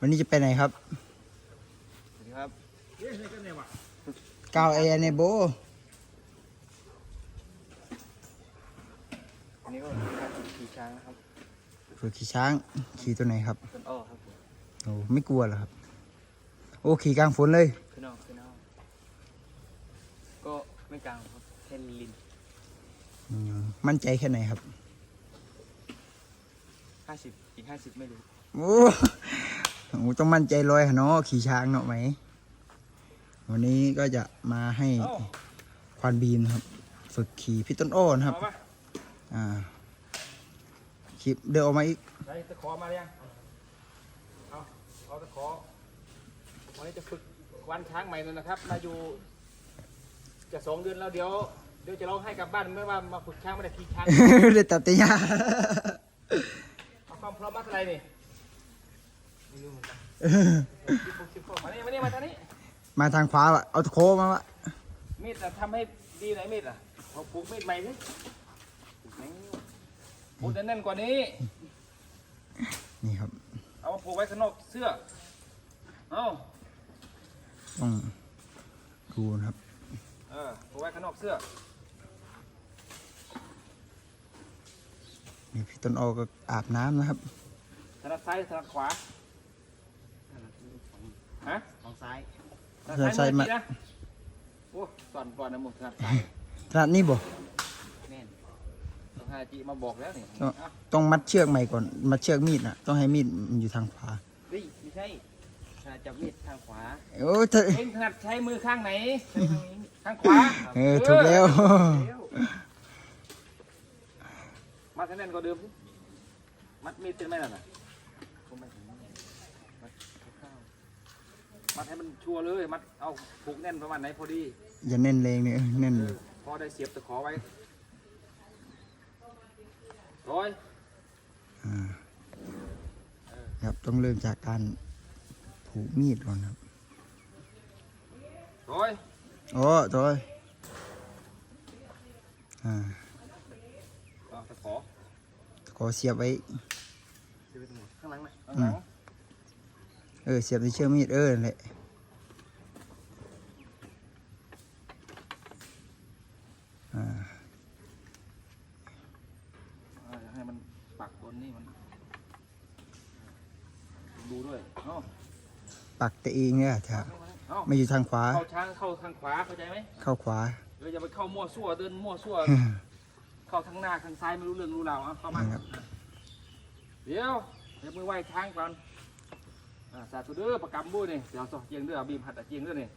วันนี้จะไปไหนครับสวัสดีครับก้าวเอเนโบอันนี้ก็การขี่ช้างนะครับฝึกขี่ช้างขี่ตัวไหนครับต้นอ้อครับผมโอ้ไม่กลัวเหรอครับ โอ้ขี่กลางฝนเลย ขึ้นนอกขึ้นนอกก็ไม่กลางครับแค่ลินอืมมั่นใจแค่ไหนครับ ห้าสิบอีกห้าสิบไม่รู้ โอ้ โหต้องมั่นใจร้อยเนาะขี่ช้างเนาะไหม วันนี้ก็จะมาให้ควานบีมนะครับ ฝึกขี่พี่ต้นอ้อนะครับมาปะอ่าขี่เดินออกมาอีกได้ตะขอมาหรือยังเอาเอาตะขอวันนี้จะฝึกวันช้างใหม่เลยนะครับมาอยู่จะสองเดือนแล้วเดี๋ยวเดี๋ยวจะร้องให้กลับบ้านไม่ว่ามาฝึกช้างไม่ได้ขี่ช้างเด็ดตัดตยาเอาความพร้อมมาเท่าไหร่นี่ ไม่รู้เหมือนกันสิบหกสิบหกมานี่มานี่มาทางนี้ มาทางขวาว่ะเอาตะโคมาวะมีดอะทำให้ดีหน่อยมีดอะเอาปลูกมีดใหม่สิปลูกแน่นปลูกแน่นๆกว่านี้ นี่ครับเอามาปลูกไว้ข้างนอกเสื้อ เอาต้องดูนะครับ เออปลูกไว้ข้างนอกเสื้อ นี่พี่ต้นอ้อก็อาบน้ำนะครับถนัดซ้ายถนัดขวา ฮะของซ้ายถนัดซ้ายมือกี่นะโอ้สอนก่อนนะหมดถนัดซ้ายขนาดนี้บ่แน่นต้องให้จีมาบอกแล้วนี่เนาะเอ้าต้องมัดเชือกใหม่ก่อน มัดเชือกมีดนะต้องให้มีดมันอยู่ทางขวาเฮ้ยไม่ใช่ถนัดจับมีดทางขวาโอ้เธอเอ็งถนัดใช้มือข้างไหนใช้ข้างนี้ข้างขวาเออถูกแล้ว มัดให้แน่นกว่าเดิมสิมัดมีดเป็นไหมล่ะน่ะก็ไม่ถึงมัดคร่าวๆ มัดให้มันชัวร์เลย มัดเอาผูกแน่นประมาณไหนพอดีอย่าเน้นแรงเนี่ยเออเน้นเออพอได้เสียบตะขอไว้ร้อยอ่าครับต้องเริ่มจากการผูกมีดก่อนครับร้อยโอ้ตัวอ่าเอาตะขอขอเสียบไว้เสียบไปตรงไหนข้างหลังนะข้างหลัง เออเสียบในเชือกมีดเออนั่นแหละอ่าอ่าอย่าให้มันปักบนนี่มัน ดูด้วยเอ้าปักตัวเองเนี่ยครับเอ้าไม่อยู่ทางขวา เข้าช้างเข้าทางขวาเข้าใจไหมเข้าขวา เอออย่าไปเข้ามั่วซั่วเดินมั่วซั่ว เข้าทางหน้าทางซ้ายไม่รู้เรื่องรู้ราวเอาเข้ามาครับเดี๋ยวเดี๋ยวมือไหว้ทางก่อนอ่า สาธุเด้อประกำบุ้ยนี่เดี๋ยวสอเจียงเด้อบีมหัดอะเจียงเด้อนี่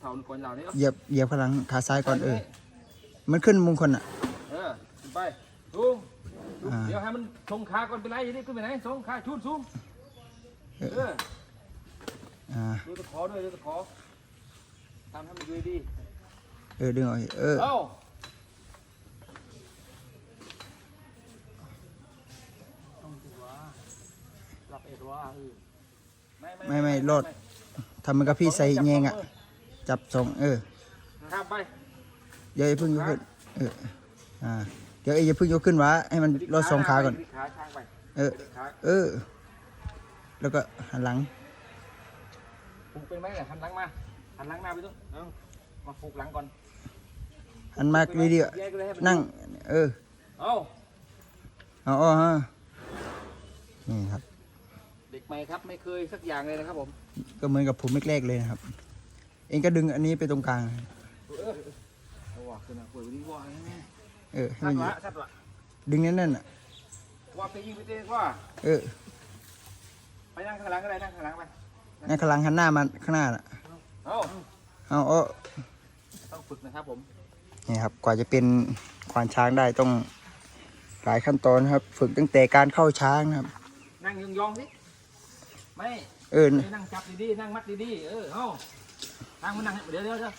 เท่านี้ก่อนเหล่านี้เอาเหยียบเหยียบข้างหลังขาซ้ายก่อนเออ มันขึ้นมงคลอะ เออขึ้นไปสูงสูงอ่าเดี๋ยวให้มันทรงขาก่อนเป็นไรอย่างนี้ขึ้นไปไหนทรงขาชุดสูงเออเอออ่าดูตะขอด้วยดูตะขอทำให้มันดูดี เออดึงออกเออเอ้าต้องถือว่ารับเอ็ดว่าเออ ไม่ไม่รอดทำมันกับพี่ใส่แยงอะ จับสองเออข้ามไปเดี๋ยวอย่าเพิ่งยกขึ้นเอออ่าเดี๋ยวเอยอย่าเพิ่งยกขึ้นวะให้มันรอดสองขาก่อนไปขาช้างไปเออไปขาเออ แล้วก็หันหลังผูกเป็นไหมเนี่ยหันหลังมาหันหลังหน้าไปตรงเอ้ามาผูกหลังก่อนหันมาดีแยกเลยให้มัๆนั่ง เออเอ้าเอาอ๋อฮะนี่ครับเด็ก ใหม่ครับ ไม่เคยสักอย่างเลยนะครับผม ก็เหมือนกับผมแรกๆเลยนะครับ เองก็ดึงอันนี้ไปตรงกลาง เออเอาว่ะขึ้นมาป่วยวันนี้ว่าไงเออให้สัมัตนอยู่ว์ละสัตว์ละดึงแน่นๆอะ ว่าไปยิงไปเต้ว่าเออไปนั่งข้างหลังก็ได้นั่งข้างหลังไปนั่นข้างหลังหันหน้ามาข้างหน้าน่ะเอ้าเอาเอาต้องฝึกนะครับผมนี่ครับ กว่าจะเป็นควานช้างได้ต้องหลายขั้นตอนครับ ฝึกตั้งแต่การเข้าช้างนะครับ นั่งยองๆสิ ไม่เออไม่นั่งจับดีๆนั่งมัดดีๆเออเอ้านั่งมานั่งเดี๋ยวเดี๋ยวเดี๋ยว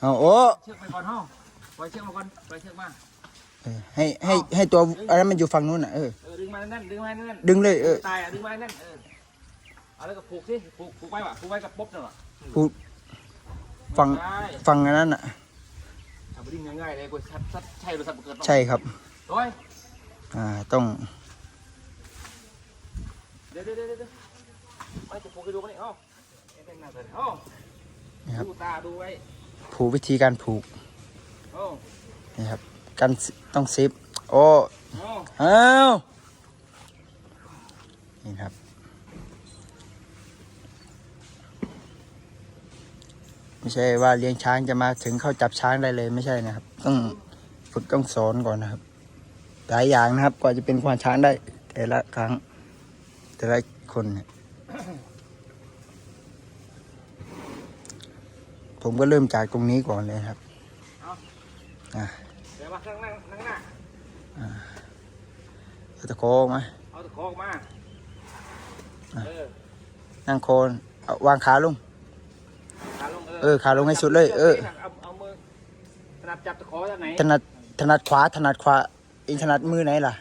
เอาโอ้เชือกไปก่อนเฮ้าปล่อยเชือกมาก่อนปล่อยเชือกมาเออให้ให้ให้ตัวอันนั้นมันอยู่ฝั่งนู้นอะเออเออดึงมาแน่นๆดึงมาแน่นดึงเลยเออๆตายอะดึงมาแน่นๆเออเอาแล้วก็ผูกสิผูกผูกไว้ว่ะผูกไว้กับป๊บนั่นว่ะผูกฝั่งใช่ฝั่งอันนั้นอะทำไปดิ้งง่ายๆเลยกูชัดชัดใช่หรือสัตว์เกิดใช่ครับโอ้ยอ่าต้องเดี๋ยวเดี๋ยวเดี๋ยวเดี๋ยว ไม่จะผูกให้ดูมันนี่เอ้าเอ็นหน้าเลยเอ้านี่ครับดูตาดูไว้ผูกวิธีการผูกเอ้านี่ครับกันต้องซิปโอ้เอ้าอ้าวนี่ครับไม่ใช่ว่าเลี้ยงช้างจะมาถึงเข้าจับช้างได้เลยไม่ใช่นะครับ ต้องฝึกต้องสอนก่อนนะครับ หลายอย่างนะครับกว่าจะเป็นควานช้างได้ แต่ละครั้งแต่ละคนเนี่ย ผมก็เริ่มจากตรงนี้ก่อนเลยครับอะเดี๋ยวมาข้างนั่งนั่งหน้าเอาตะโคออกมาเอาตะขอออกมาเออนั่งโคนเอาวางขาลงขาลงเออขาลงให้สุดเลย เออเอาเอามือถนัดจับตะขอด้านไหนถนัดถนัดขวาถนัดขวาเองถนัดมือไหนล่ะ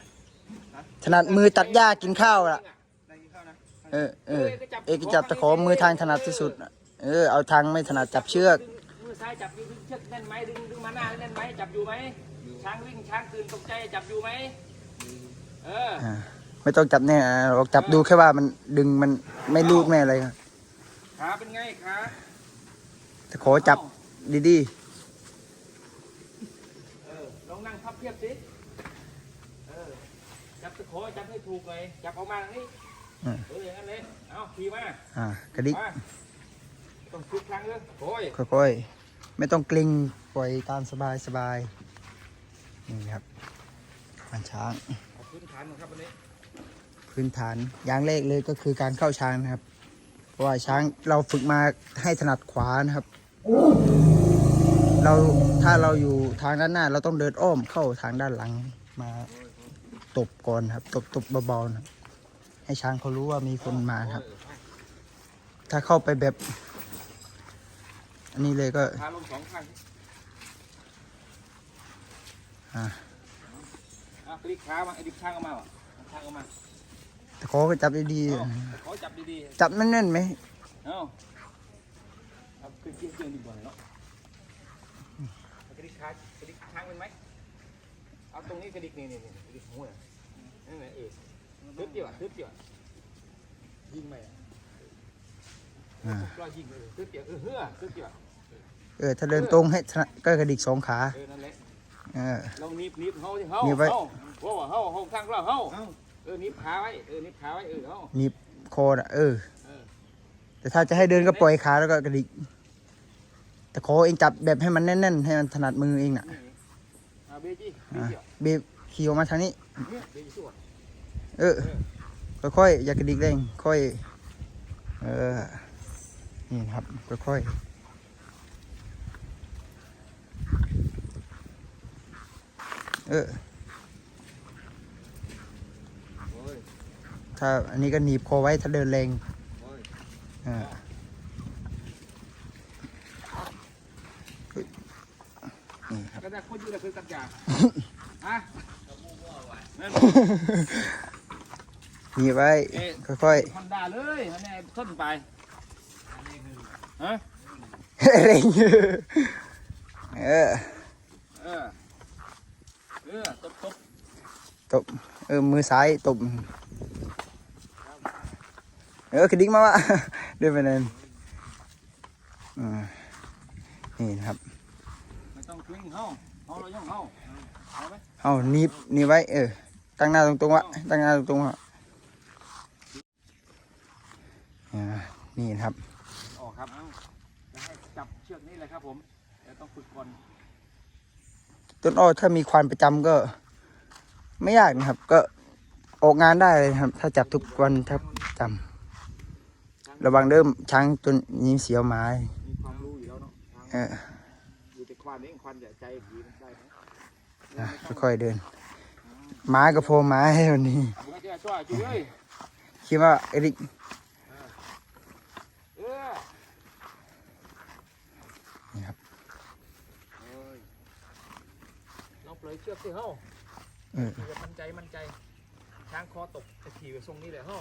ถนัดมือตัดหญ้ากินข้าวล่ะได้กินข้าวนะเออเออเอกจับตะขอมือทางถนัดที่สุดน่ะ เออเอาทางไม่ถนัดจับเชือกดึงมือซ้ายจับอยู่ดึงเชือกแน่นไหมดึงดึงมาหน้าแน่นไหมจับอยู่ไหมช้างวิ่งช้างตื่นตกใจจับอยู่ไหมเอออ่าไม่ต้องจับแน่นะเราจับดูแค่ว่ามันดึงมันไม่รูดไม่อะไรครับขาเป็นไงขาตะขอจับดีเออลองนั่งพับเพียบสิเออจับตะขอจับให้ถูกเลยจับออกมาทางนี้เอออย่างนั้นเลยเอาขี่มาๆอ่ากระดิก มา ต้องทุกครั้งเลยโอ้ยค่อยๆ ไม่ต้องเกร็งปล่อยตามสบายสบายนี่ครับมันช้างเอาพื้นฐานก่อนครับวันนี้พื้นฐานอย่างแรกเลยก็คือการเข้าช้างนะครับ เพราะว่าช้างเราฝึกมาให้ถนัดขวานะครับ เราถ้าเราอยู่ทางด้านหน้า เราต้องเดินอ้อมเข้าทางด้านหลังมาตบก่อนครับ ตบตบเบาๆนะครับให้ช้างเขารู้ว่ามีคนมาครับ ถ้าเข้าไปแบบ อันนี้เลยก็ขาลงสองข้างอ่าอะคลิกขามาไอ้ดิบข้างออกมาว่ะข้างออกมาตะขอก็จับดีเอาขอจับดีๆจับแน่นๆไหมๆเอาเอาขึ้นเกี่ยวเกี่ยวดีกว่าเนาะเอากระดิกขากระดิกข้างเป็นไหมเอาตรงนี้กระดิกนี่นี่นี่กระดิกหัวน่ะนั่นแหละเออทึบเดียวอะทึบเดียวอะยิงไหมอะอ่ารอยยิงเออทึบเดียวเออเฮ้อทึบเดียวอะ เออถ้าเดินตรงให้ถนัดก็กระดิกสองขา เออนั่นแหละเออ ลองนิบนิบเฮาที่เฮานิบไว้ เฮาโอ้เฮาเฮาข้างเราเฮาเออนิบขาไว้เออนิบขาไว้เออเฮา หนีบคอน่ะเออ เออ แต่ถ้าจะให้เดินก็ปล่อยขาแล้วก็กระดิก แต่ขอเองจับแบบให้มันแน่นๆ ให้มันถนัดมือเองน่ะนี่อ่าเบจี้เบอะจี้อะเบฟขี่ออกมาทางนี้ เนี่ยเบจี้สู้อะเออ ค่อยๆ อย่ากระดิกแรงค่อย เออ นี่นะครับ ค่อยๆ เออโอ้ยถ้าอันนี้ก็หนีบคอไว้ถ้าเดินแรงโอ้ยเออเฮ้ยนี่ครับก็ได้คนอยู่ในคือตัดยาฮะนั่นหนีบไว้เอ๊ะค่อยฮอนด้าเลยอันนี้ส้นไปฮะๆเร่ง เออ เออ เออ ตบตบตบเออ มือซ้ายตบ เออกระดิ่งมาวะเดินไปนั่นอ่านี่นะครับ ไม่ต้องคลิ้งเฮาเฮาเราย่องเฮาเอาไหมเอาหนีบหนีบไว้ เออ ตั้งหน้าตรงๆวะตั้งหน้าตรงๆวะอ่านี่นะครับ ออกครับเอาจะให้จับเชือกนี่เลยครับผมเดี๋ยวต้อง ฝึกก่อนต้นอ้อถ้ามีควานประจำก็ ไม่ยากนะครับ ก็ออกงานได้เลยครับ ถ้าจับทุกวันถ้าจำระวังเริ่มช้างจนยิ้มเสียวไม้มีความรู้อยู่แล้วเนาะเอออยู่แต่ควานเองควานอย่าใจผีมันได้ไหมอะค่อยๆเดินไม้ก็โผล่ไม้ให้วันนี้บุกเจ้าช่วยจุ้ยคิดว่าเอริก เออ นี่ครับ เอ้ย ลองปล่อยเชือกสิเฮ้าเออขี่แบบมั่นใจมั่นใจ ช้างคอตกจะขี่แบบทรงนี้เลยเฮ้า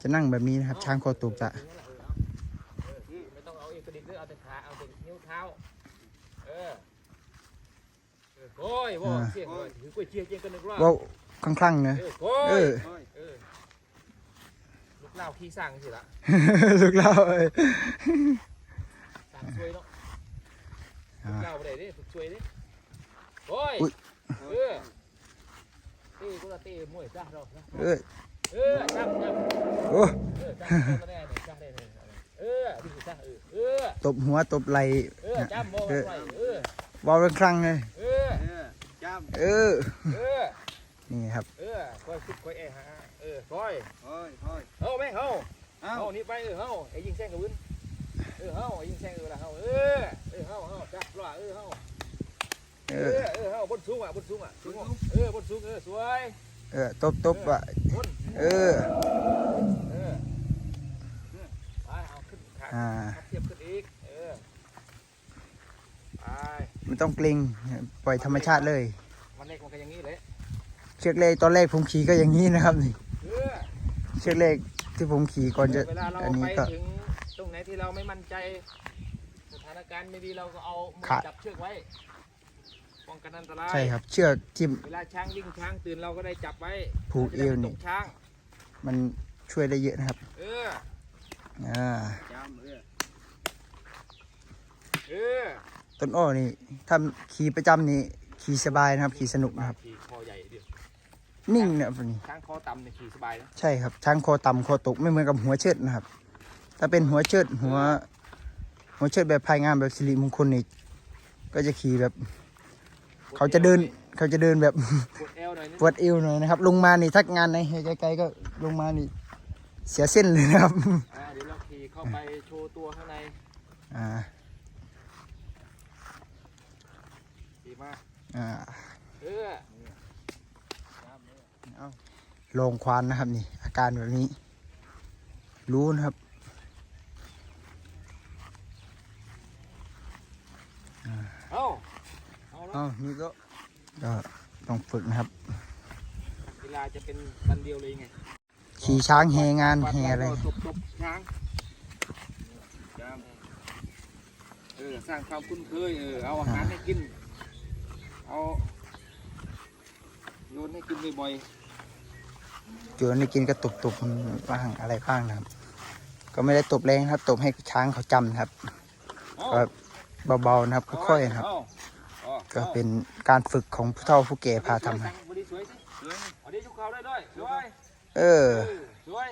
จะนั่งแบบนี้นะครับ ช้างคอตกจะอย่างนี้แหละเออเอาเออที่ไม่ต้องเอาเอกระดิกด้วยเอาแต่ขาเอาแต่นิ้วเท้าเออเออโอ้ยว่าเสียงเลยถือกล้วยเจี๊ยบเจี๊ยบกันหนึ่งรอบว่าวคลั่งๆนะเออโอ้เอยอเออลุกเหล้าขี้สร้างสิละลูกเล่าเอ้ยสร้างช่วยเนาะอ่าเหล้าไปได้ดิฝึกช่วยดิ โอ้ยอุ๊ย เออตีกูละตีมวยจ้าเราเอ้ยเออจ้าจ้าโอ้เออจ้าจ้าแน่เนี่ยจ้าได้เลยเออดีจ้าเออเออตบหัวตบไหล่เออจ้าโม่ไว้เออวอลเป็นครั้งเลยเออเออจ้ามเออ เออนี่ครับ เออคอยคิดคอยแอะฮะเออคอยโอ้ยโอ้ยเฮาไหมเฮาเอ้าเฮานี่ไปเออเฮาไอ้ยิงแซงกับวินเออเฮาไอ้ยิงแซงกับละเฮาเออเออเฮาเฮาจ้าปลาเออเฮา เอเอออเออเฮาบนสูงอะบนสูงอะสูงอะเออบนสูงเออสวยเออตบตบอะบนเออเออไปเอาขึ้นขาอ่าขับเทียบขึ้นอีกเออไปไม่ต้องเกรงปล่อยธรรมชาติเลยมันเล็กมันก็อย่างนี้เลยเชือกเลขตอนแรกผมขี่ก็อย่างนี้นะครับนี่เออเชือกเลขที่ผมขี่ก่อนจะเวลาเราอันนี้ไปก็ถึงตรงไหนที่เราไม่มั่นใจสถานการณ์ไม่ดีเราก็เอามือขาจับเชือกไว้ ป้องกันอันตรายใช่ครับ เชือกที่เวลาช้างวิ่งช้างตื่นเราก็ได้จับไว้ผูกเอวนี่ราจะได้ไม่ตกช้าง มันช่วยได้เยอะนะครับ เอออ่าจ้ามเออเออต้นอ้อนี่ถ้าขี่ประจำนี่ขี่สบายนะครับขี่สนุกนะครับขี่คอใหญ่เดียวนิ่งนะครับนี่ช้างคอต่ำเนี่ยขี่สบายนะใช่ครับช้างคอต่ำคอตกไม่เหมือนกับหัวเชิดนะครับ ถ้าเป็นหัวเชิดหัวหัวเชิดแบบพายงามแบบสิริมงคลนี่ก็จะขี่แบบ เขาจะเดินเขาจะเดินแบบ ปวดเอวหน่อยนึงปวดเอวหน่อยนะครับ ลงมานี่ทักงานไหนไกลๆก็ลงมานี่เสียเส้นเลยนะครับ อ่าเดี๋ยวเราขี่เข้าไปโชว์ตัวข้างในอ่าดีมากอ่าเออลงควานนะครับนี่ อาการแบบนี้ รู้นะครับ เอาเอาแล้วอ้าวนี่ก็ก็ต้องฝึกนะครับ เวลาจะเป็นวันเดียวเลยไงขี่ช้างแห่งานแห่อะไรตบตบช้างจ้ามเออสร้างความคุ้นเคยเออเอาอาหารให้กิน เอาโยนให้กินบ่อยจนได้กินก็ตบตบๆบ้างอะไรบ้างนะครับ ก็ไม่ได้ตบแรงนะครับตบให้ช้างเขาจำนะครับๆเอาก็เบาๆนะครับค่อยๆนะครับเาอา ก็เป็นการฝึกของผู้เฒ่าผู้แก่พาทำให้ให้วันนี้สวยสิสวยวันนี้ชุกเขาด้วยสวยเออสวย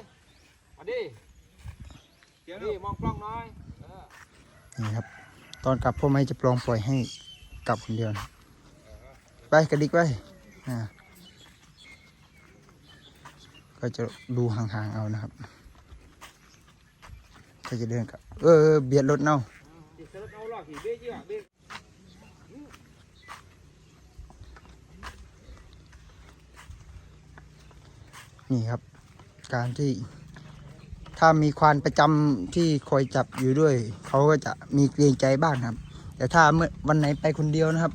วันนี้เดี๋ยวนี่มองกล้องน้อยนี่ครับ ตอนกลับพ่อไม่จะปลองปล่อยให้กลับคนเดียวนะไปกระดิกไปอ่าก็จะดูห่างๆเอานะครับ ก็จะเดินกลับเออเออเบียดรถเนาะ เดี๋ยวเอาหลอกขี่เบี้ยเยอะเบี้ย นี่ครับ การที่ ถ้ามีควานประจำที่คอยจับอยู่ด้วย เขาก็จะมีเกรงใจบ้างครับ แต่ถ้าเมื่อวันไหนไปคนเดียวนะครับ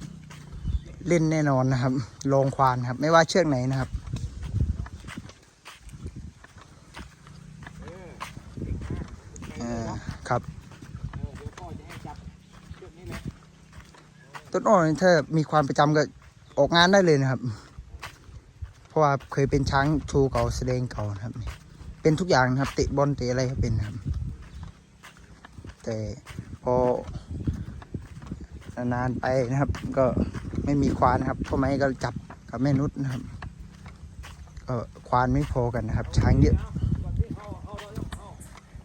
เล่นแน่นอนนะครับลงควานครับ ไม่ว่าเชือกไหนนะครับเออครับต้นอ้อนี่ถ้ามีความประจำก็ออกงานได้เลยนะครับ เพราะว่าเคยเป็นช้างโชว์เก่าแสดงเก่านะครับ เป็นทุกอย่างนะครับเตะบอลเตะอะไรก็เป็นนะครับ แต่พอนานๆไปนะครับ ก็ไม่มีควานนะครับพ่อไม้ก็จับกับแม่นุชนะครับ ก็ควานไม่พอกันนะครับ ช้างเยอะก่อนที่เอาเอาเอาเอา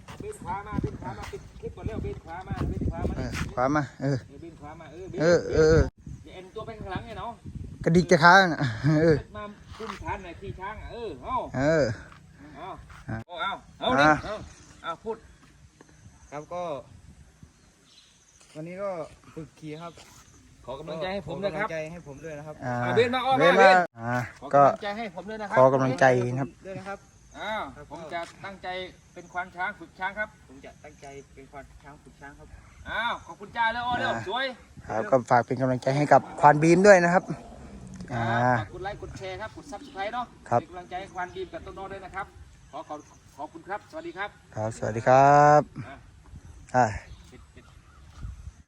เอาเบี้ยขวามาเบี้ยขวามาปิดคลิปก่อนเร็วเบี้ยขวามาเบี้ยขวามาเออขวามาเออเออเบี้ยขวามาเออเออเออเอออย่าเอ็นตัวไปข้างหลังไงเนาะกระดิกจะค้างอะเออมา พุ่มทานหน่อยที่ช้างอะเออเอาเออ เอาอะเอาเอาเอาดิอะเอาเอาพูด ครับก็ วันนี้ก็ฝึกขี่ครับขอกำลังใจให้ผมนะครับขอกำลังใจให้ผมด้วยนะครับอ่าเอาเบนมาอ้อมเบนมาเบมานอ่าขอก็กำลังใจให้ผมด้วยนะครัขอกำลังใจนะครับ ด้วยนะครับ อ้าวครับ ผมจะตั้งใจเป็นควานช้างฝึกช้างครับผมจะตั้งใจเป็นควานช้างฝึกช้างครับ อ้าวขอบคุณจ้าแล้วอ้อเร็วอ่า สวย ครับก็ฝากเป็นกำลังใจให้กับควานบีมด้วยนะครับ อ่าฝากกดไลค์กดแชร์ครับกดซับสไครต์เนาะครับ เป็นกำลังใจให้ควานบีมกับต้นน้อด้วยนะครับ ขอขอบขอบคุณครับ สวัสดีครับ ครับ สวัสดีครับ อะอ่า